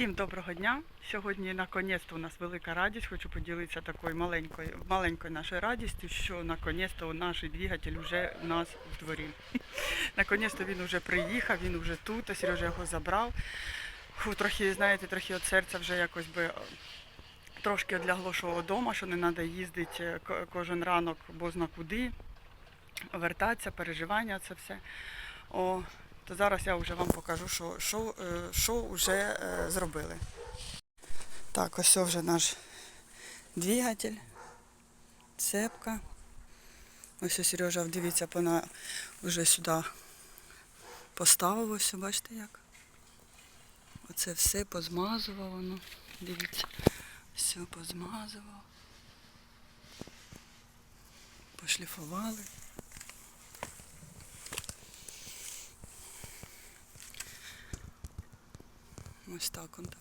Всім доброго дня! Сьогодні наконець-то у нас велика радість. Хочу поділитися такою маленькою, маленькою нашою радістю, що наконець-то наш двигатель вже у нас в дворі. Наконець-то він вже приїхав, він вже тут, а Сережа його забрав. Фу, трохи, знаєте, трохи від серця вже якось би е, трошки одлягло, що вдома, що не треба їздити е, кожен ранок бозна куди, вертатися, переживання, це все. О, то зараз я вже вам покажу, що, що, е, що вже е, зробили. Так, ось вже наш двигатель, цепка. Ось Сережа, дивіться, вона вже сюди поставив, ось, бачите як. Оце все позмазував воно. Дивіться, все позмазував. Пошліфували. Ось так он там.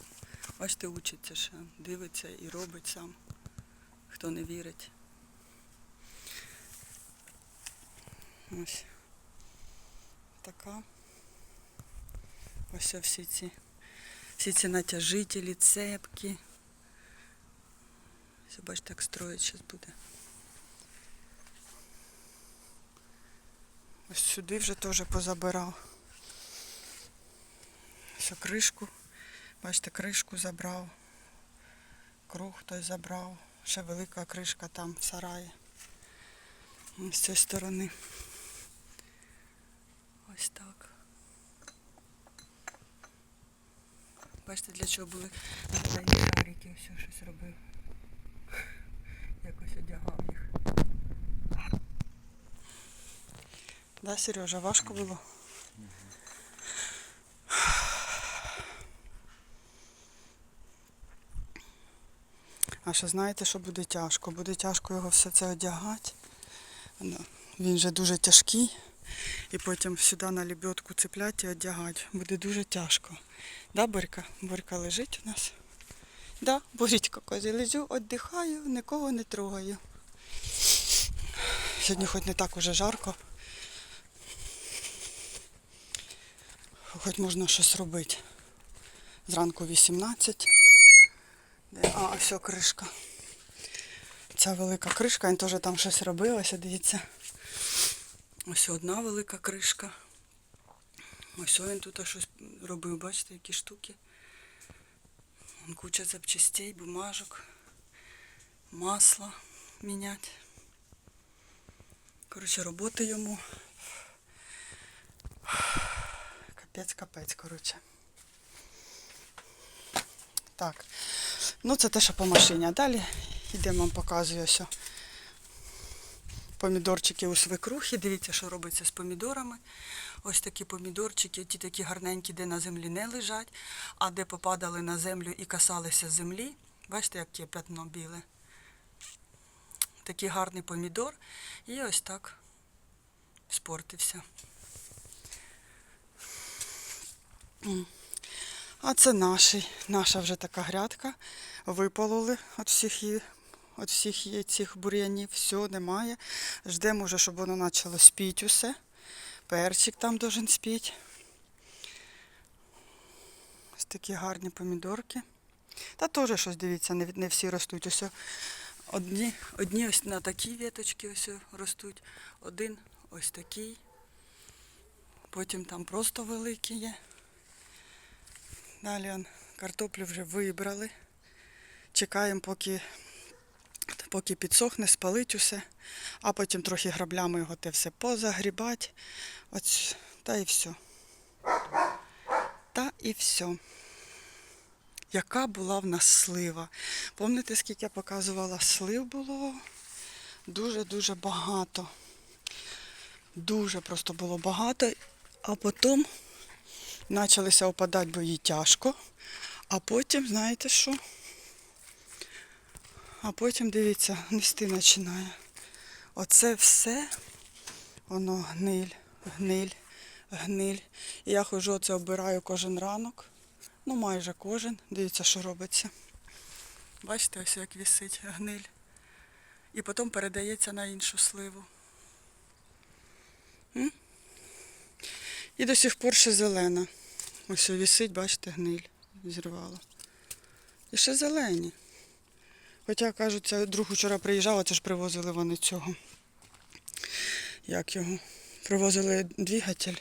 Бачите, учиться ще, дивиться і робить сам, хто не вірить. Ось така. Ось всі ці, всі ці натяжителі, цепки. Все, бачите, як строїть зараз буде. Ось сюди вже теж позабирав. Все, кришку. Бачите, кришку забрав. Круг хтось забрав. Ще велика кришка там в сараї. З цієї сторони. Ось так. Бачите, для чого були шарики, все щось робив. Якось одягав їх. Да, Сережа, важко було? А що знаєте, що буде тяжко? Буде тяжко його все це одягати. Ну, Він же дуже тяжкий. І потім сюди на лебедку цепляти і одягати. Буде дуже тяжко. Да, Борька? Борька лежить у нас. Да, Борічка каже, лежу, віддихаю, нікого не трогаю. Сьогодні хоч не так уже жарко. Хоч можна щось робити. Зранку 18. А, ось кришка. Ця велика кришка, він теж там щось робилося, дивіться. Ось одна велика кришка. Ось він тут щось робив, бачите, які штуки. Вон Куча запчастей, бумажок, масло міняти. Коротше, роботи йому. Капець, капець, коротше. Так. Ну, це те, що по машині. А далі йдемо, вам показую ось. Помідорчики у свекрухи. Дивіться, що робиться з помідорами. Ось такі помідорчики, ті такі гарненькі, де на землі не лежать, а де попадали на землю і касалися землі. Бачите, яке пятно біле. Такий гарний помідор. І ось так спортився. А це наший, наша вже така грядка. Випололи від всіх її, всіх цих бур'янів. Все, немає. Ждемо вже, щоб воно почало спіти усе. Перчик там должен спіти. Ось такі гарні помідорки. Та теж щось, дивіться, не, не всі ростуть. Ось одні, одні ось на такій веточці ось ростуть, один ось такий. Потім там просто великі є. Далі картоплю вже вибрали. Чекаємо, поки, поки підсохне, спалить усе, а потім трохи граблями його те все позагрібати. Ось, та і все. Та і все. Яка була в нас слива. Пам'ятаєте, скільки я показувала слив було? Дуже-дуже багато. Дуже просто було багато. А потім почалися опадати, бо їй тяжко. А потім, знаєте що? А потім, дивіться, нести починає. Оце все, воно гниль, гниль, гниль. І я ходжу, оце обираю кожен ранок. Ну, майже кожен. Дивіться, що робиться. Бачите, ось як висить гниль. І потім передається на іншу сливу. М? І до сих пор ще зелена. Ось висить, бачите, гниль. зірвала. І ще зелені. Хоча, кажуть, друг вчора приїжджав, це ж привозили вони цього. Як його? Привозили двигатель.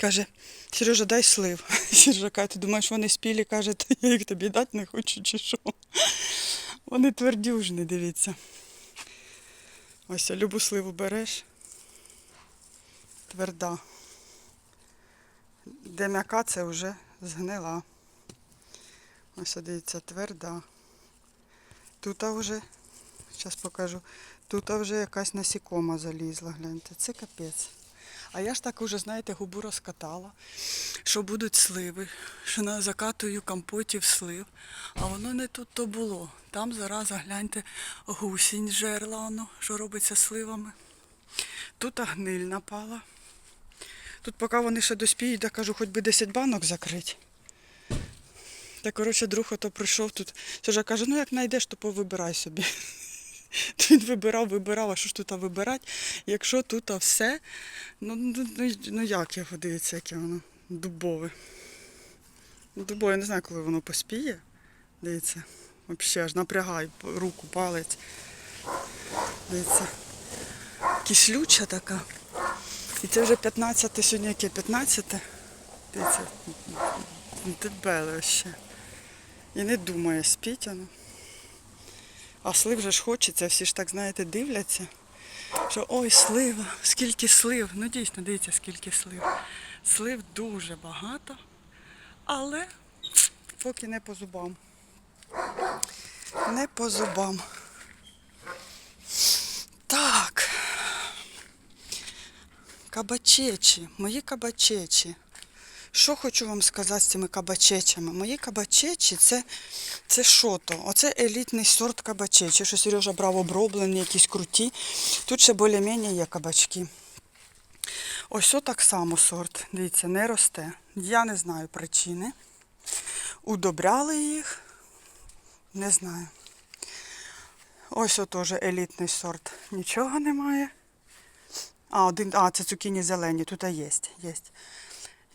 Каже, Сережа, дай слив. Сережа каже, ти думаєш, вони спілі, каже, та я їх тобі дати не хочу чи що. Вони твердюжні, дивіться. Ось любу сливу береш. Тверда. Де м'яка, це вже згнила. Ось дивіться, тверда. Тут вже, зараз покажу, тут вже якась насікома залізла, гляньте, це капець. А я ж так уже, знаєте, губу розкатала, що будуть сливи, що на закатую компотів слив. А воно не тут то було. Там зараза, гляньте, гусінь жерла, воно, що робиться сливами. Тут гниль напала. Тут, поки вони ще доспіють, я кажу, хоч би 10 банок закрити. Та, коротше, друг ото прийшов тут. Сержа каже, ну як знайдеш, то повибирай собі. Він вибирав, вибирав, а що ж тут вибирати, якщо тут все, ну, ну, ну, ну як його дивиться, яке воно дубове. Дубове, я не знаю, коли воно поспіє. Дивіться, взагалі аж напрягай руку, палець. Дивіться. Кислюча така. І це вже 15 сьогодні яке 15. Дивіться, дебеле ще. І не думає, спіть воно. А слив же ж хочеться, всі ж так, знаєте, дивляться, що ой, слива, скільки слив. Ну дійсно, дивіться, скільки слив. Слив дуже багато, але поки не по зубам. Не по зубам. Так. Кабачечі, мої кабачечі. Що хочу вам сказати з цими кабачечами? Мої кабачечі це, це то? Оце елітний сорт кабачечі, що Сережа брав оброблені, якісь круті. Тут ще більш-менш є кабачки. Ось так само сорт. Дивіться, не росте. Я не знаю причини. Удобряли їх. Не знаю. Ось теж елітний сорт. Нічого немає. А, один, а, це цукіні зелені, тут є. є.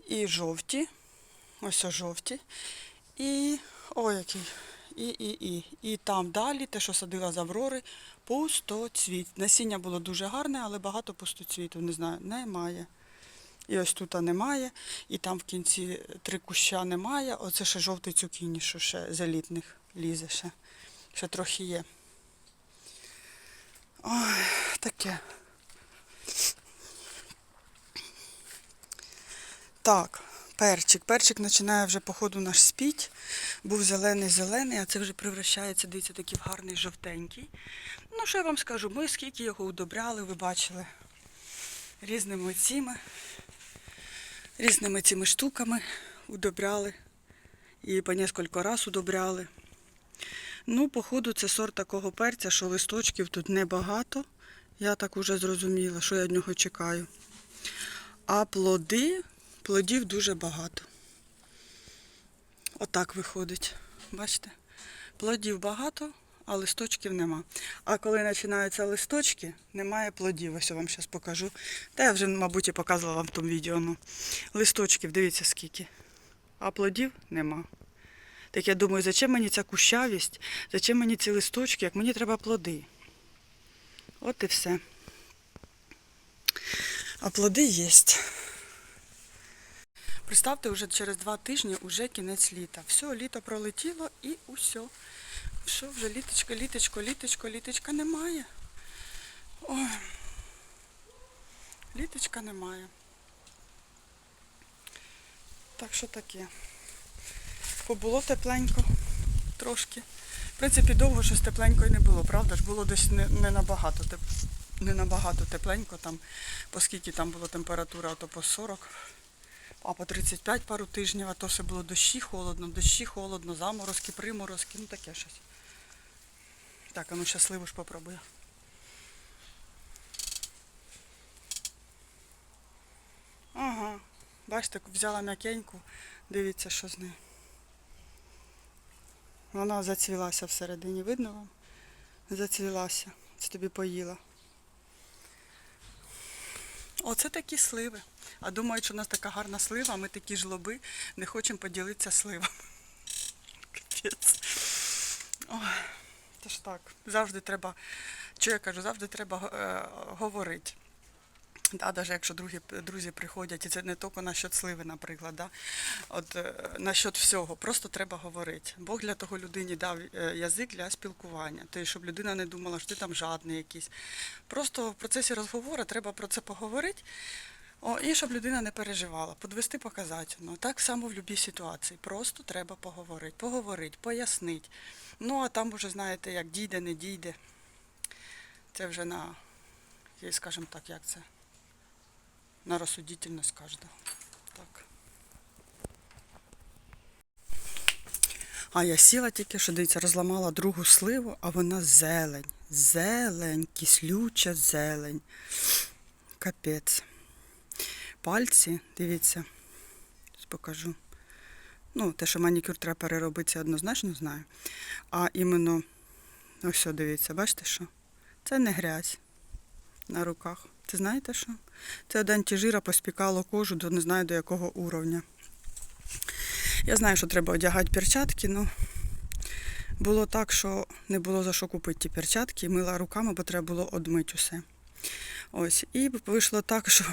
І жовті. Ось жовті. І. Ой, який. І, і, і. І там далі, те, що садила з Аврори, пустоцвіт. Насіння було дуже гарне, але багато пустоцвіту, не знаю, немає. І ось тут немає, і там в кінці три куща немає. Оце ще жовтий цукіні, що ще з елітних лізе ще. Ще трохи є. Ой, таке. Так, перчик. Перчик починає вже, походу, наш спіть. Був зелений-зелений, а це вже превращається, дивіться, такий гарний жовтенький. Ну, що я вам скажу, ми скільки його удобряли, ви бачили, різними цими, різними цими штуками удобряли. І по кілька разів удобряли. Ну, походу, це сорт такого перця, що листочків тут небагато. Я так уже зрозуміла, що я від нього чекаю. А плоди, плодів дуже багато. Отак виходить. Бачите? Плодів багато, а листочків нема. А коли починаються листочки, немає плодів. Ось я вам зараз покажу. Та я вже, мабуть, і показувала вам в тому відео. Ну. Листочків, дивіться скільки. А плодів нема. Так я думаю, зачем мені ця кущавість, зачем мені ці листочки, як мені треба плоди. От і все. А плоди є. Представте, вже через два тижні вже кінець літа. Все, літо пролетіло і усе. Що вже літочка, літочко, літочко, літочка немає. Ой. Літочка немає. Так що таке. Побуло тепленько трошки. В принципі, довго щось тепленько і не було, правда ж? Було десь не, не набагато не набагато тепленько, там, оскільки там була температура, то по 40, а по 35 пару тижнів, а то все було дощі холодно, дощі холодно, заморозки, приморозки, ну таке щось. Так, а ну щасливо ж попробую. Ага, бачите, взяла м'якеньку, дивіться, що з нею. Вона зацвілася всередині, видно вам? Зацвілася. Це тобі поїла. Оце такі сливи. А думають, що у нас така гарна слива, а ми такі жлоби, не хочемо поділитися сливами. Капець. Ой, так. Завжди треба, що я кажу, завжди треба е, говорити. Да, навіть якщо другі, друзі приходять, і це не тільки насчет сливи, наприклад, да? От, е, насчет всього, просто треба говорити. Бог для того людині дав е, язик для спілкування, тобто, щоб людина не думала, що ти там жадний якийсь. Просто в процесі розговору треба про це поговорити, о, і щоб людина не переживала, подвести показательно. Так само в будь-якій ситуації. Просто треба поговорити, поговорити, пояснити. Ну, а там вже знаєте, як дійде, не дійде. Це вже на, скажімо так, як це на рассудительность каждого. Так. А я сіла тільки, що дивіться, розламала другу сливу, а вона зелень. Зелень, кислюча зелень. Капець. Пальці, дивіться, покажу. Ну, те, що манікюр треба переробити, однозначно знаю. А іменно, ось, дивіться, бачите що? Це не грязь на руках. Це знаєте що? Це од антижира поспікало кожу до не знаю до якого уровня. Я знаю, що треба одягати перчатки, але було так, що не було за що купити ті перчатки, мила руками, бо треба було одмити усе. Ось. І вийшло так, що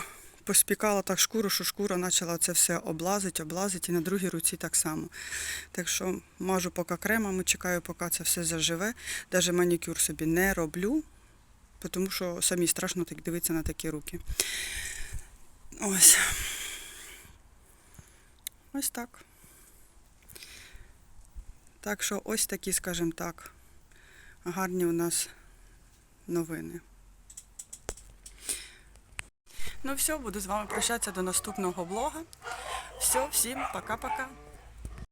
поспікала так шкуру, що шкура почала це все облазити, облазити, і на другій руці так само. Так що мажу поки кремами, чекаю, поки це все заживе. Навіть манікюр собі не роблю, тому що самі страшно так дивитися на такі руки. Ось. Ось так. Так що ось такі, скажімо так, гарні у нас новини. Ну все, буду з вами прощатися до наступного блога. Все, всім пока-пока.